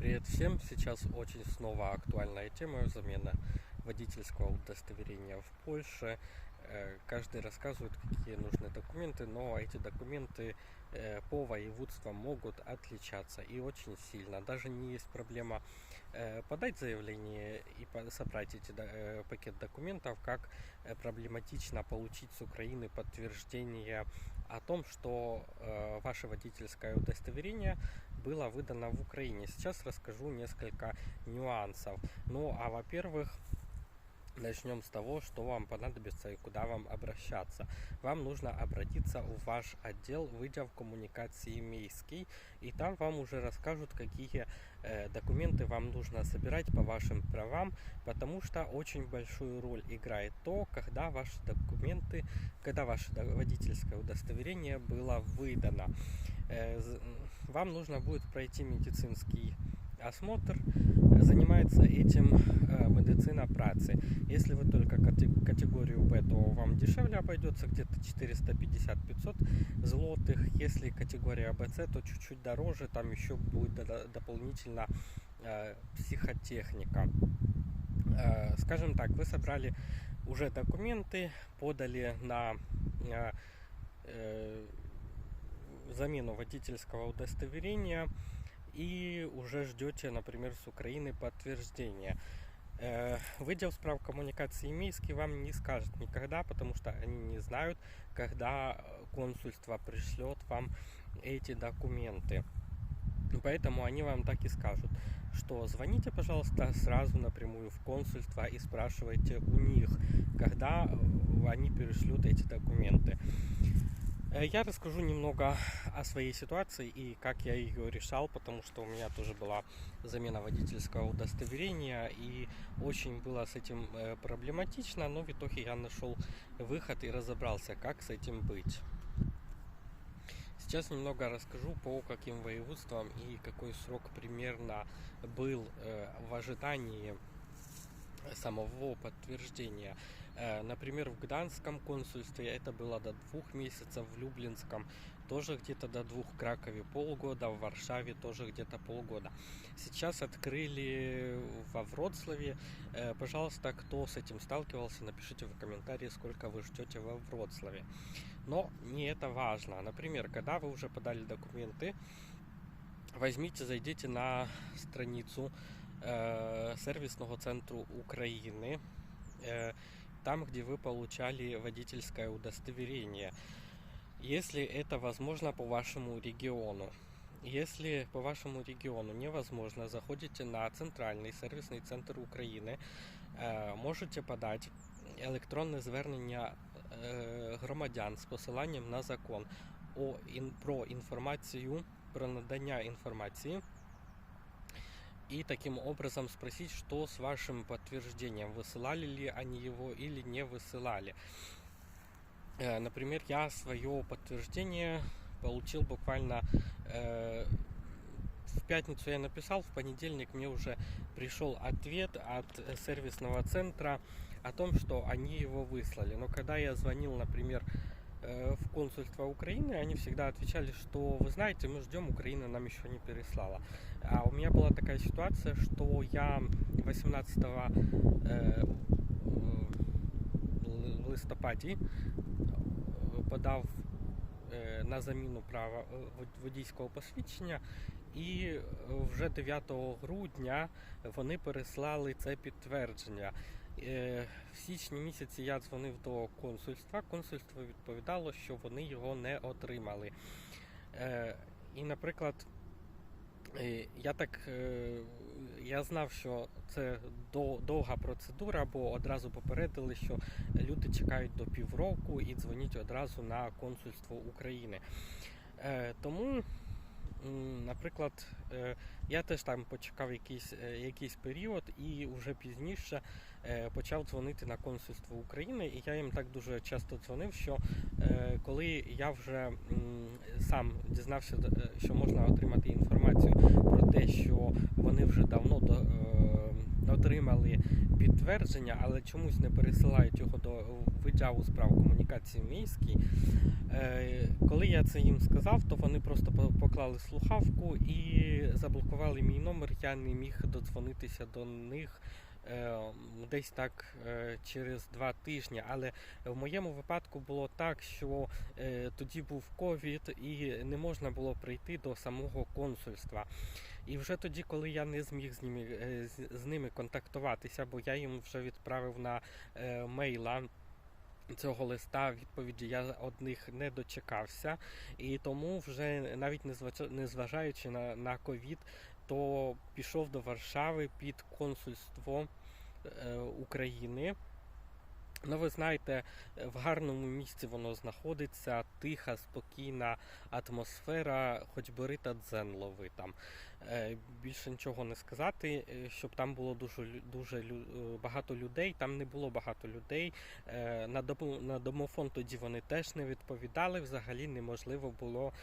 Привет всем! Сейчас очень снова актуальная тема замена водительского удостоверения в Польше. Э, Каждый рассказывает, какие нужны документы, но эти документы э, по воеводствам могут отличаться и очень сильно. Даже не есть проблема э, подать заявление и по- собрать эти до- э, пакет документов, как э, проблематично получить с Украины подтверждение о том, что э, ваше водительское удостоверение было выдано в Украине. Сейчас расскажу несколько нюансов. Ну, а во-первых, начнем с того, что вам понадобится и куда вам обращаться. Вам нужно обратиться в ваш отдел выйдя в коммуникации Мейский, и там вам уже расскажут, какие э, документы вам нужно собирать по вашим правам, потому что очень большую роль играет то, когда ваши документы, когда ваше водительское удостоверение было выдано. Э, Вам нужно будет пройти медицинский осмотр. Занимается этим э, медицина працы. Если вы только кате- категорию Б, то вам дешевле обойдется где-то 450-500 злотых. Если категория БЦ, то чуть-чуть дороже. Там еще будет дополнительно э, психотехника. Скажем так, вы собрали уже документы, подали на замену водительского удостоверения и уже ждете, например, с Украины подтверждения. Э, Выдел справ коммуникации Минский вам не скажет никогда, потому что они не знают, когда консульство пришлет вам эти документы. Поэтому они вам так и скажут, что звоните, пожалуйста, сразу напрямую в консульство и спрашивайте у них, когда они перешлют эти документы. Э, Я расскажу немного о своей ситуации и как я ее решал, потому что у меня тоже была замена водительского удостоверения и очень было с этим э, проблематично, но в итоге я нашел выход и разобрался, как с этим быть. Сейчас немного расскажу по каким воеводствам и какой срок примерно был э, в ожидании самого подтверждения. Э, Например, в Гданском консульстве это было до двух месяцев, в Люблинском тоже где-то до двух, в Кракове полгода, в Варшаве тоже где-то полгода. Сейчас открыли во Вроцлаве. Э, Пожалуйста, кто с этим сталкивался, напишите в комментарии, сколько вы ждете во Вроцлаве. Но не это важно. Например, когда вы уже подали документы, возьмите, зайдите на страницу э, сервисного центру Украины, э, там, где вы получали водительское удостоверение, если это возможно по вашему региону. Если по вашему региону невозможно, заходите на центральний сервісний центр України, е, можете подати електронне звернення е, громадян з посиланням на закон про інформацію, про надання інформації. И таким образом спросить, что с вашим подтверждением, высылали ли они его или не высылали. Э, Например, я свое подтверждение получил буквально э, в пятницу я написал, в понедельник мне уже пришел ответ от э, сервисного центра о том, что они его выслали. Но когда я звонил, например, в консульство Украины, они всегда отвечали, что вы знаете, мы ждем, Украина нам еще не переслала. А у меня была такая ситуация, что я 18 э, э, в листопаді е, подав е, на заміну права е, вод- водійського посвідчення, і е, вже 9 грудня вони переслали це підтвердження. Е, В січні місяці я дзвонив до консульства. Консульство відповідало, що вони його не отримали. Е, І, наприклад, е, я так я знав, що це довга процедура, бо одразу попередили, що люди чекають до півроку і дзвоніть одразу на консульство України. Тому, наприклад, е, я теж там почекав якийсь, е, якийсь період і вже пізніше е, почав дзвонити на консульство України, і я їм так дуже часто дзвонив, що коли я вже сам дізнався, що можна отримати інформацію про те, що вони вже давно отримали підтвердження, але чомусь не пересилають його до виджаву справ комунікації міській. Е, Коли я це їм сказав, то вони просто по- поклали слухавку і заблокували мій номер. Я не міг додзвонитися до них десь так е, через два тижні. Але в моєму випадку було так, що е, тоді був ковід і не можна було прийти до самого консульства. І вже тоді, коли я не зміг з ними, е, з, ними контактуватися, бо я їм вже відправив на е, мейла цього листа відповіді я од них не дочекався, і тому вже навіть не зважаючи на ковід, то пішов до Варшави під консульство е, України. Ну, ви знаєте, е, в гарному місці воно знаходиться, тиха, спокійна атмосфера, хоч бери та дзен лови там. Е, Більше нічого не сказати, е, щоб там було дуже дуже багато людей. Там не було багато людей. На на домофон тоді вони теж не відповідали. Взагалі неможливо було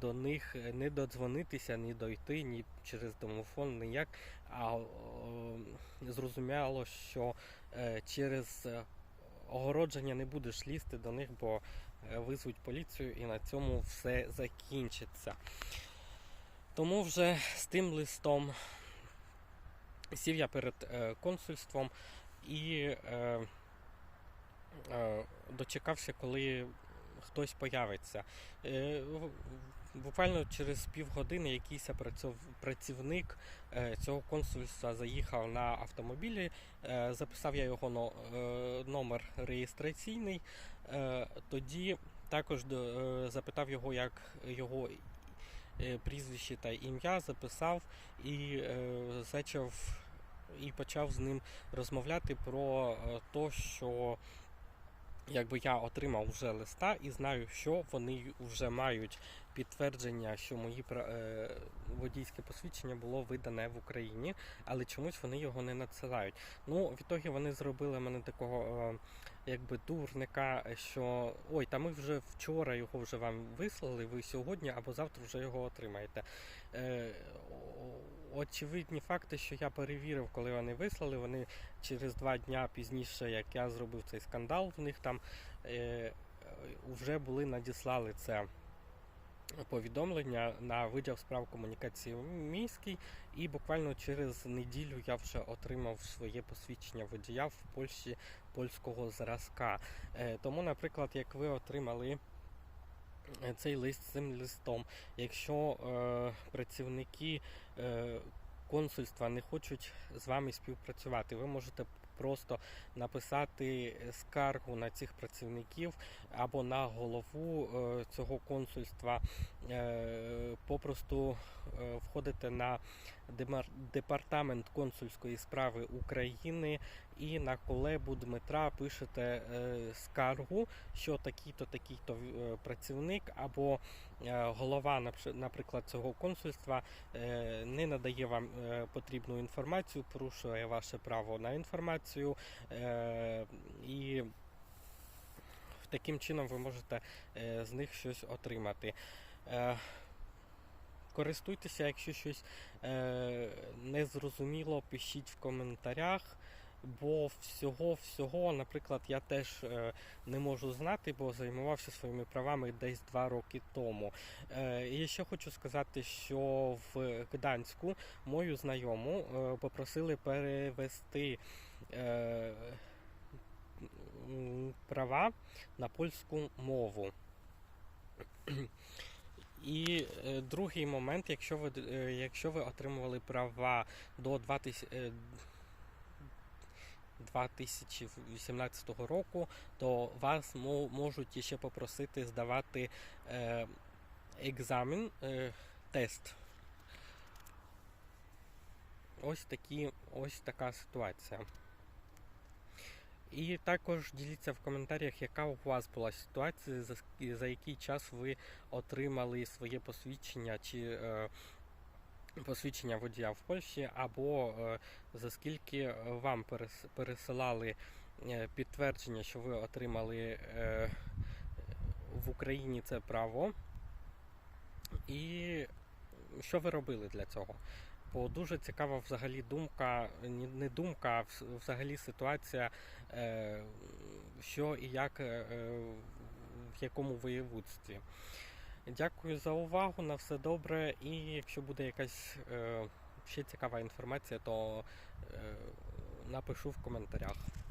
до них не додзвонитися, ні дойти, ні через домофон, ніяк. А зрозуміло, що через е, огородження не будеш лізти до них, бо е, визвуть поліцію і на цьому все закінчиться. Тому вже з тим листом сів я перед е, консульством і е, е, дочекався, коли хтось появиться. Буквально через півгодини якийсь працівник е, цього консульства заїхав на автомобілі, е, записав я його е, номер реєстраційний. Тоді також запитав його, як його прізвище та ім'я, записав і зачав і почав з ним розмовляти про те, що якби я отримав вже листа і знаю, що вони вже мають підтвердження, що мої е, водійське посвідчення було видане в Україні, але чомусь вони його не надсилають. Ну, в ітогі вони зробили мене такого е, якби дурника, що ой, та ми вже вчора його вже вам вислали, ви сьогодні або завтра вже його отримаєте. Очевидні факти, що я перевірив, коли вони вислали, вони через два дня пізніше, як я зробив цей скандал, в них там е, вже були надіслали це повідомлення на виділ справ комунікації міський, і буквально через неділю я вже отримав своє посвідчення водія в Польщі польського зразка. Е, тому, наприклад, як ви отримали. Цей лист цим листом. Якщо е, працівники е, консульства не хочуть з вами співпрацювати, ви можете просто написати скаргу на цих працівників або на голову е, цього консульства. Е, попросту е, входите на департамент консульської справи України і на колебу Дмитра пишете е, скаргу, що такий-то такий-то е, працівник або е, голова, наприклад, цього консульства не надає вам потрібну інформацію, порушує ваше право на інформацію, і таким чином ви можете з них щось отримати. Користуйтеся, якщо щось незрозуміло, пишіть в коментарях. Бо всього, всього, наприклад, я теж е, не можу знати, бо займався своїми правами десь два роки тому. Е, і ще хочу сказати, що в Гданську мою знайому е, попросили перевести е, права на польську мову. І е, другий момент, якщо ви, е, якщо ви отримували права до 2000, е, 2018 року, то вас можуть ще попросити здавати е, екзамен, е, тест. Ось такі, ось така ситуація. І також діліться в коментарях, яка у вас була ситуація, за, за який час ви отримали своє посвідчення чи е, посвідчення водія в Польщі, або е, за скільки вам перес, пересилали е, підтвердження, що ви отримали е, в Україні це право, і що ви робили для цього. Бо дуже цікава взагалі думка, не думка, а взагалі ситуація, е, що і як е, е, в якому воєводстві. Дякую за увагу, на все добре. І якщо буде якась ще цікава інформація, то напишу в коментарях.